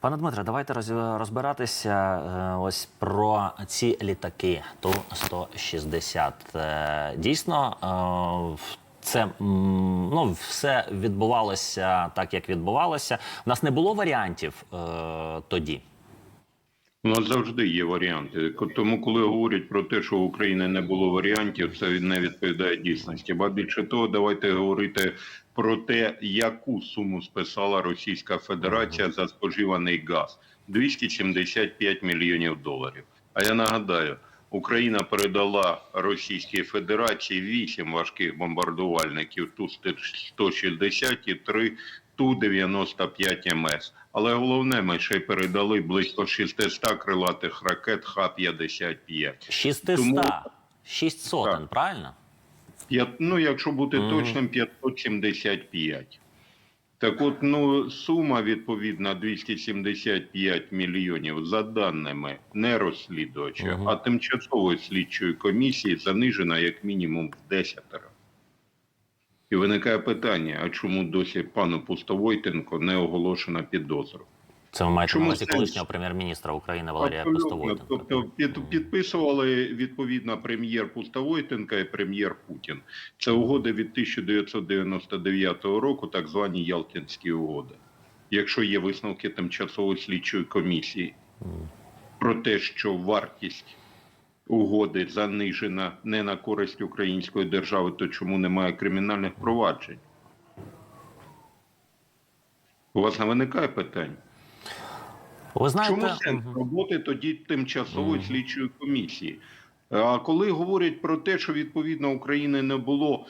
Пане Дмитре, давайте розбиратися е, ось про ці літаки Ту-160. Е, Дійсно, е, це ну, все відбувалося так, як відбувалося. У нас не було варіантів тоді. У нас завжди є варіанти. Тому, коли говорять про те, що в Україні не було варіантів, це не відповідає дійсності. Ба більше того, давайте говорити про те, яку суму списала Російська Федерація за споживаний газ 275 мільйонів доларів. А я нагадаю, Україна передала Російській Федерації 8 важких бомбардувальників Ту-160 і 3 Ту-95 МС. Але головне, ми ще й передали близько 600 крилатих ракет Х-55. 600, Тому- 6 сотен, Так. правильно? П'ят- Ну, якщо бути Мгм. точним, 575. Так от, ну, сума відповідна 275 мільйонів за даними не розслідувача, Мгм. а тимчасової слідчої комісії занижена як мінімум в десятеро. І виникає питання: а чому досі пану Пустовойтенко не оголошена підозру? Це ви маєте на увазі колишнього прем'єр-міністра України Валерія. Пустовойтенка. Тобто під, підписували відповідно прем'єр Пустовойтенка і прем'єр Путін. Це угоди від 1999 року, так звані Ялтинські угоди. Якщо є висновки тимчасової слідчої комісії про те, що вартість угоди занижена не на користь української держави, то чому немає кримінальних проваджень? У вас не виникає питань? Ви знаєте, Чому сенс роботи тоді тимчасової слідчої комісії? А коли говорять про те, що відповідно України не було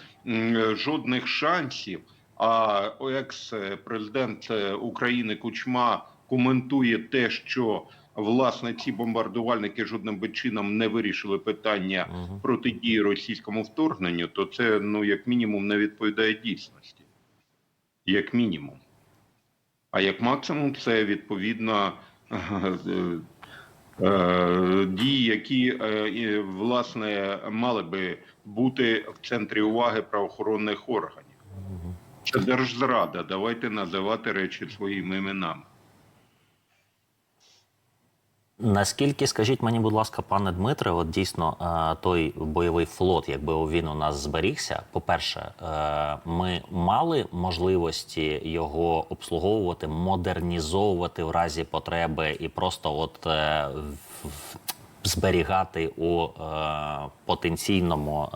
жодних шансів, а екс-президент е, України Кучма коментує те, що власне ці бомбардувальники жодним би чином не вирішили питання протидії російському вторгненню, то це ну як мінімум не відповідає дійсності. Як мінімум. А як максимум, це відповідно е, е, дії, які е, власне мали би бути в центрі уваги правоохоронних органів. Це держзрада. Давайте називати речі своїми іменами. Наскільки скажіть мені, будь ласка, пане Дмитре, от дійсно е, той бойовий флот, якби він у нас зберігся. По-перше, е, ми мали можливості його обслуговувати, модернізовувати в разі потреби і просто от е, зберігати у потенційному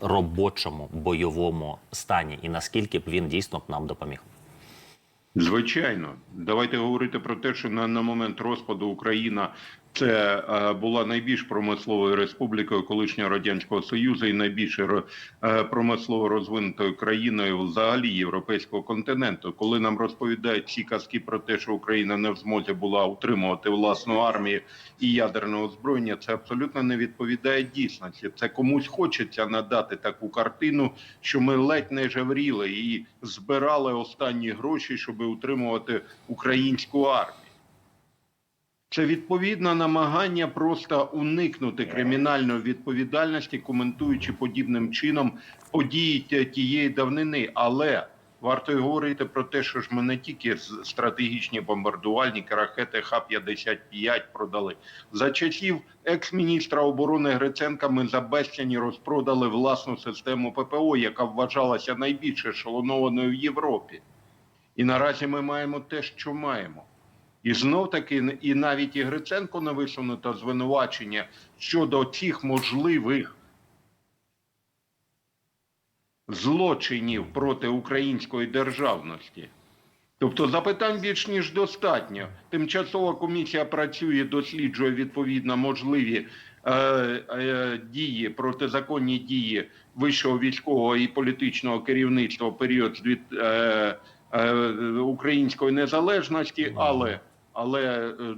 робочому бойовому стані, і наскільки б він дійсно б нам допоміг? Звичайно, давайте говорити про те, що на, на момент розпаду Україна це е, була найбільш промисловою республікою колишнього радянського союзу і найбільш е, промислово розвинутою країною взагалі європейського континенту. Коли нам розповідають ці казки про те, що Україна не в змозі була утримувати власну армію і ядерне озброєння, це абсолютно не відповідає дійсності. Це комусь хочеться надати таку картину, що ми ледь не жевріли і збирали останні гроші, щоб утримувати українську армію. Це відповідне намагання просто уникнути кримінальної відповідальності, коментуючи подібним чином події тієї давнини. Але варто й говорити про те, що ж ми не тільки стратегічні бомбардувальники, ракети Х-55 продали. За часів екс-міністра оборони Гриценка ми за безцінь розпродали власну систему ППО, яка вважалася найбільш ешелонованою в Європі. І наразі ми маємо те, що маємо. І знов таки, і навіть і Гриценко не висунуто звинувачення щодо цих можливих злочинів проти української державності. Тобто запитань більш ніж достатньо. Тимчасова комісія працює, досліджує відповідно можливі е, е, дії, протизаконні дії вищого військового і політичного керівництва в період від е, е, української незалежності, але, але е,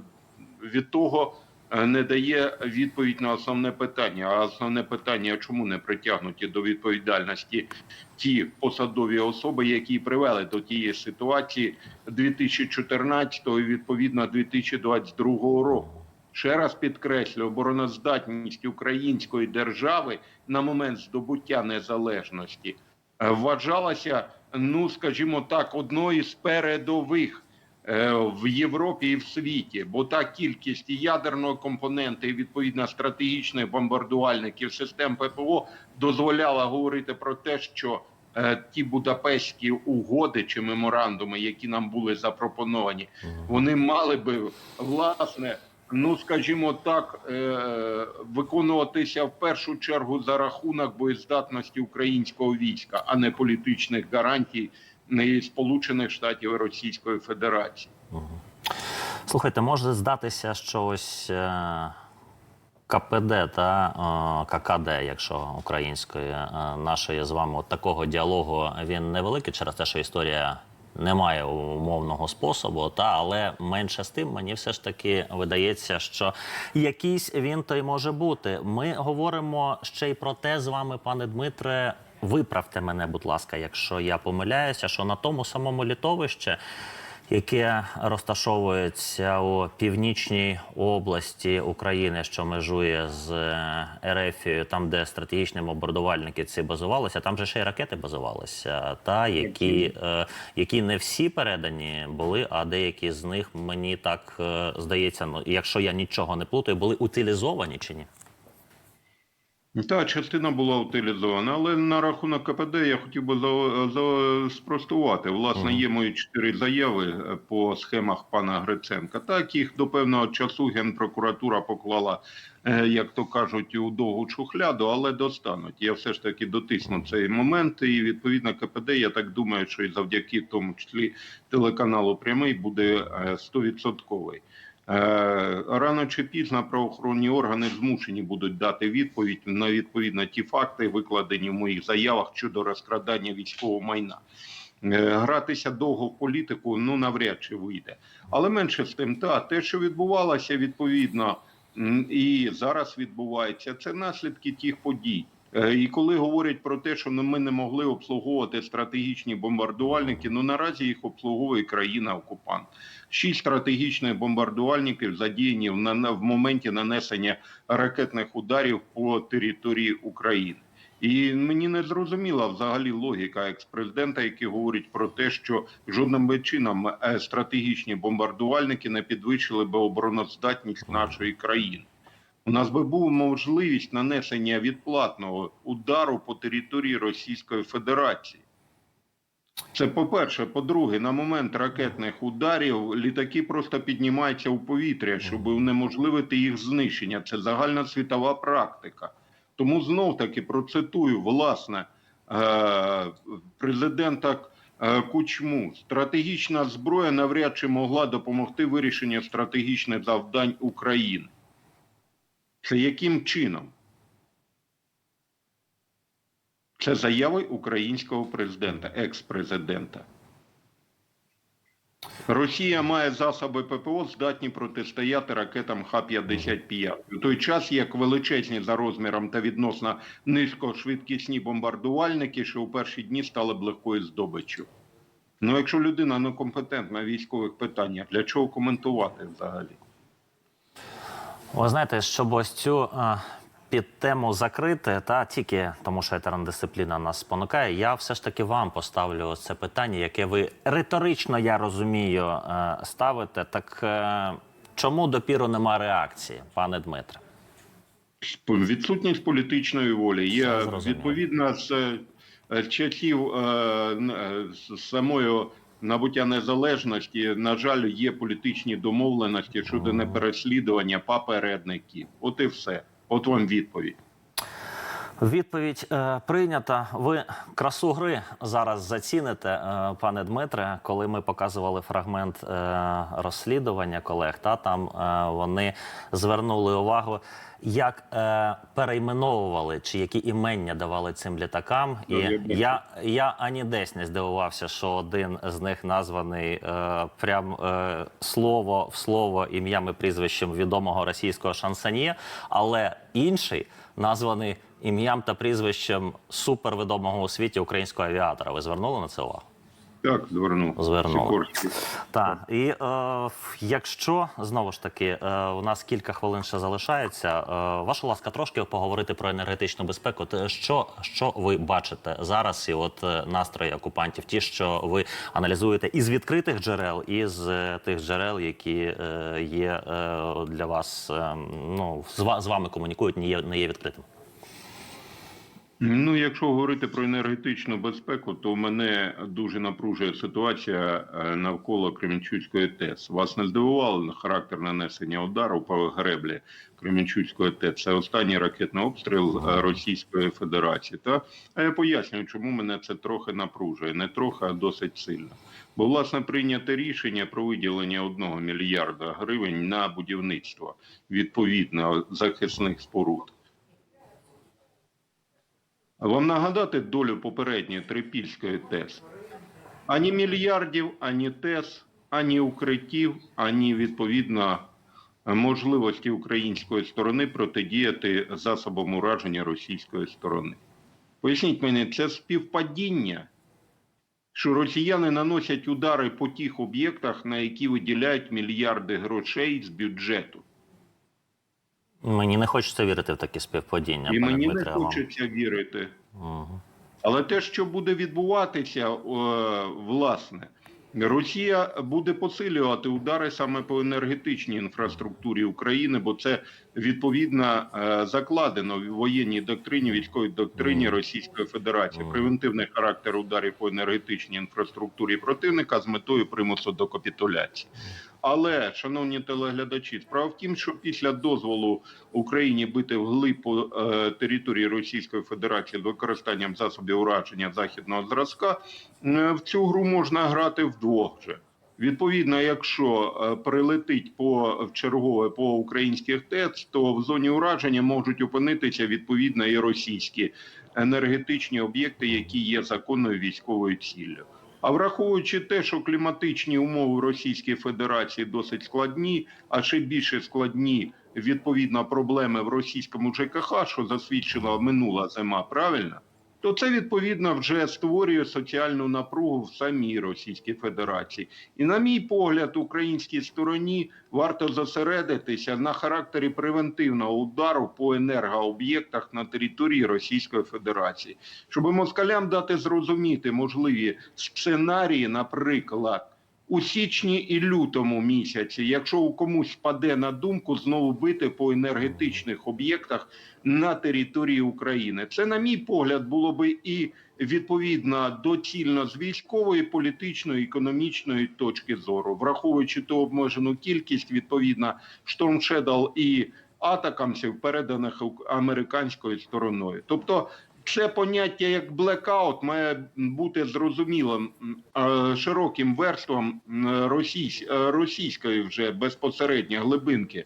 від того е, не дає відповідь на основне питання. А основне питання, чому не притягнуті до відповідальності ті посадові особи, які привели до тієї ситуації 2014 і відповідно 2022 року. Ще раз підкреслю, обороноздатність української держави на момент здобуття незалежності е, вважалася, ну скажімо так, одною з передових в Європі і в світі, бо та кількість і ядерного компоненту, і відповідно стратегічних бомбардувальників систем ППО дозволяла говорити про те, що е, ті будапештські угоди чи меморандуми, які нам були запропоновані, вони мали би власне. Ну, скажімо так, е, виконуватися в першу чергу за рахунок боєздатності українського війська, а не політичних гарантій не Сполучених Штатів і Російської Федерації. Слухайте, може здатися, що ось е, КПД та е, ККД, якщо української е, нашої з вами от такого діалогу він невеликий через те, що історія не має умовного способу, та але менше з тим мені все ж таки видається, що якийсь він той може бути. Ми говоримо ще й про те з вами, пане Дмитре. Виправте мене, будь ласка, якщо я помиляюся, що на тому самому літовищі яке розташовується у північній області України, що межує з е, Ерефією, там, де стратегічні бомбардувальники ці базувалися, там же ще й ракети базувалися, та які, е, які не всі передані були, а деякі з них мені так е, здається, ну якщо я нічого не плутаю, були утилізовані чи ні? Та частина була утилізована, але на рахунок КПД я хотів би за, за, спростувати. Власне, є мої чотири заяви е, по схемах пана Гриценка. Так, їх до певного часу Генпрокуратура поклала, е, як то кажуть, у довгу шухляду, але достануть. Я все ж таки дотисну цей момент. І відповідно КПД, я так думаю, що і завдяки тому числі телеканалу Прямий буде е, стовідсотковий. Е, Рано чи пізно правоохоронні органи змушені будуть дати відповідь на відповідно ті факти, викладені в моїх заявах щодо розкрадання військового майна. Е, Гратися довго в політику ну навряд чи вийде. Але менше з тим, та те, що відбувалося, відповідно і зараз відбувається, це наслідки тих подій. Е, І коли говорять про те, що ми не могли обслуговувати стратегічні бомбардувальники, ну наразі їх обслуговує країна-окупант. Шість стратегічних бомбардувальників задіяні в моменті нанесення ракетних ударів по території України. І мені не зрозуміла взагалі логіка екс-президента, який говорить про те, що жодним чином е, стратегічні бомбардувальники не підвищили би обороноздатність нашої країни. У нас би була можливість нанесення відплатного удару по території Російської Федерації. Це по-перше. По-друге, на момент ракетних ударів літаки просто піднімаються у повітря, щоб унеможливити їх знищення. Це загальна світова практика. Тому знов таки процитую власне е, президента е, Кучму. Стратегічна зброя навряд чи могла допомогти вирішенню стратегічних завдань України. Це яким чином? Це заяви українського президента, екс-президента. Росія має засоби ППО, здатні протистояти ракетам Х-55. У той час, як величезні за розміром та відносно низькошвидкісні бомбардувальники, що у перші дні стали б легкою здобиччю. Ну, якщо людина некомпетентна в військових питаннях, для чого коментувати взагалі? Ви знаєте, щоб ось цю е, під тему закрити, та тільки тому, що етеродисципліна нас спонукає, я все ж таки вам поставлю це питання, яке ви риторично, я розумію, е, ставите. Так е, чому допіру нема реакції, пане Дмитре? Відсутність політичної волі є зрозуміло. відповідно з е, часів е, е, самою набуття незалежності. На жаль, є політичні домовленості щодо непереслідування Папередників, От і все. От вам відповідь. Відповідь е, прийнята. Ви красу гри зараз заціните, е, пане Дмитре. Коли ми показували фрагмент е, розслідування колег, та там е, вони звернули увагу, як е, перейменовували чи які імення давали цим літакам. І Ну, я я, я ані десь не здивувався, що один з них названий е, прям е, слово в слово ім'ям і прізвищем відомого російського шансоньє, але інший названий ім'ям та прізвищем супервідомого у світі українського авіатора. Ви звернули на це увагу? Так, звернув. Звернув. Так, і е, якщо знову ж таки е, у нас кілька хвилин ще залишається, е, ваша ласка, трошки поговорити про енергетичну безпеку. Що, що ви бачите зараз? І от е, настрої окупантів, ті, що ви аналізуєте із відкритих джерел, і з е, тих джерел, які е, є е, для вас, е, ну з, з вами комунікують, не є не є відкритим. Ну, якщо говорити про енергетичну безпеку, то мене дуже напружує ситуація е, навколо Кременчуцької ТЕС. Вас не здивувало характер нанесення удару по греблі Кременчуцької ТЕС? Це останній ракетний обстріл е, Російської Федерації. Та а я пояснюю, чому мене це трохи напружує, не трохи, а досить сильно. Бо власне прийняте рішення про виділення одного мільярда гривень на будівництво відповідно захисних споруд. Вам нагадати долю попередньої Трипільської ТЕС? Ані мільярдів, ані ТЕС, ані укриттів, ані відповідно можливості української сторони протидіяти засобам ураження російської сторони. Поясніть мені, це співпадіння, що росіяни наносять удари по тих об'єктах, на які виділяють мільярди грошей з бюджету. Мені не хочеться вірити в такі співпадіння. І пане мені не Дмитре, вам? хочеться вірити. Але те, що буде відбуватися, е, власне, Росія буде посилювати удари саме по енергетичній інфраструктурі України, бо це відповідно е, закладено в воєнній доктрині, військовій доктрині Російської Федерації. Превентивний характер ударів по енергетичній інфраструктурі противника з метою примусу до капітуляції. Але, шановні телеглядачі, справа в тім, що після дозволу Україні бити вглиб по е, території Російської Федерації з використанням засобів ураження західного зразка, е, в цю гру можна грати вдвох же. Відповідно, якщо е, прилетить по чергове по українських ТЕЦ, то в зоні ураження можуть опинитися відповідно і російські енергетичні об'єкти, які є законною військовою ціллю. А враховуючи те, що кліматичні умови Російської Федерації досить складні, а ще більше складні відповідно проблеми в російському ЖКХ, що засвідчила минула зима, правильно? То це відповідно вже створює соціальну напругу в самій Російській Федерації. І, на мій погляд, українській стороні варто зосередитися на характері превентивного удару по енергооб'єктах на території Російської Федерації, щоб москалям дати зрозуміти можливі сценарії, наприклад. У січні і лютому місяці, якщо у комусь спаде на думку знову бити по енергетичних об'єктах на території України, це, на мій погляд, було би і відповідно доцільно з військової, політичної, економічної точки зору, враховуючи ту обмежену кількість відповідно Shadow і атакамсів, переданих американською стороною, тобто. Це поняття як блекаут має бути зрозумілим е, широким верством е, російської вже безпосередньо глибинки.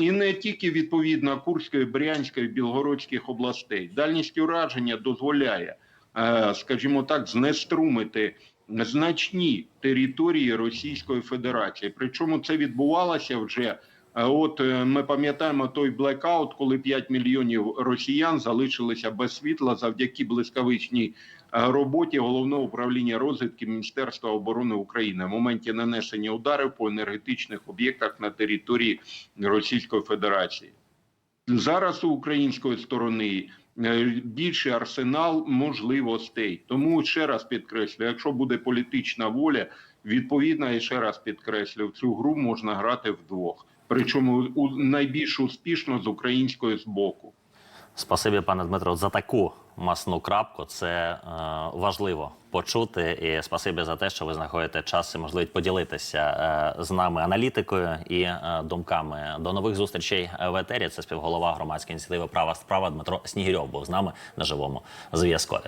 І не тільки відповідно Курської, Брянської, Білгородських областей. Дальність ураження дозволяє, е, скажімо так, знеструмити значні території Російської Федерації. Причому це відбувалося вже. От е, ми пам'ятаємо той блекаут, коли 5 мільйонів росіян залишилися без світла завдяки блискавичній е, роботі головного управління розвідки Міністерства оборони України в моменті нанесення ударів по енергетичних об'єктах на території Російської Федерації. Зараз у української сторони е, більший арсенал можливостей. Тому ще раз підкреслю, якщо буде політична воля, відповідно, і ще раз підкреслю, в цю гру можна грати вдвох. Причому у найбільш успішно з української з боку. Спасибі, пане Дмитро, за таку масну крапку. Це е, важливо почути. І спасибі за те, що ви знаходите час і можливість поділитися е, з нами аналітикою і е, думками. До нових зустрічей в етері. Це співголова громадської ініціативи Права справа Дмитро Снігірьов був з нами на живому зв'язку.